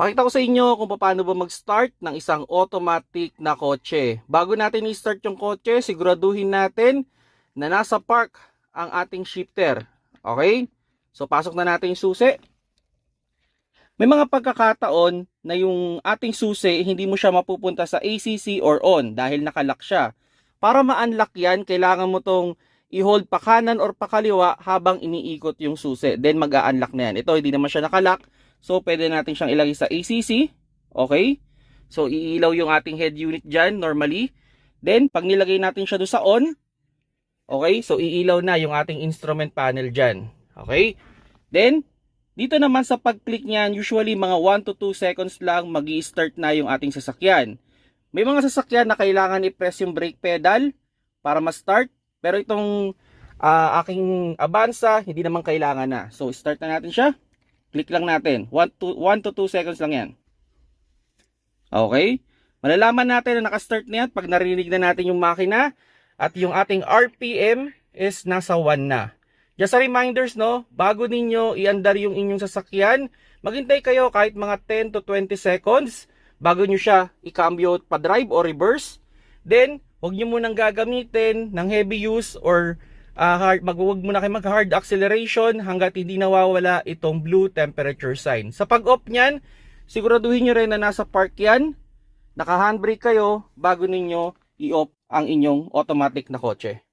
Pakita ko sa inyo kung paano ba mag-start ng isang automatic na kotse. Bago natin i-start yung kotse, siguraduhin natin na nasa park ang ating shifter. Okay? So, pasok na natin yung susi. May mga pagkakataon na yung ating susi, hindi mo siya mapupunta sa ACC or on dahil nakalock siya. Para ma-unlock yan, kailangan mo tong i-hold pa kanan or pa kaliwa habang iniikot yung susi. Then mag-a-unlock na yan. Ito, hindi naman siya nakalock. So, pwede natin siyang ilagay sa ACC. Okay? So, iilaw yung ating head unit dyan normally. Then, pag nilagay natin siya doon sa on, okay? So, iilaw na yung ating instrument panel dyan. Okay? Then, dito naman sa pag-click niyan, usually mga 1 to 2 seconds lang mag start na yung ating sasakyan. May mga sasakyan na kailangan i-press yung brake pedal para ma-start. Pero itong ah, aking Avanza, hindi naman kailangan na. So, start na natin siya. Click lang natin. 1 to, 1 to 2 seconds lang yan. Okay? Malalaman natin na nakastart na yan pag narinig na natin yung makina at yung ating RPM is nasa 1 na. Just a reminders, no? Bago ninyo iandar yung inyong sasakyan, maghintay kayo kahit mga 10 to 20 seconds bago nyo siya i-cambio pa drive or reverse. Then, huwag nyo munang gagamitin ng heavy use or ah, hard, mag, huwag muna kayo mag-hard acceleration hanggat hindi nawawala itong blue temperature sign. Sa pag-off niyan, siguraduhin nyo rin na nasa park yan, naka-handbrake kayo bago ninyo i-off ang inyong automatic na kotse.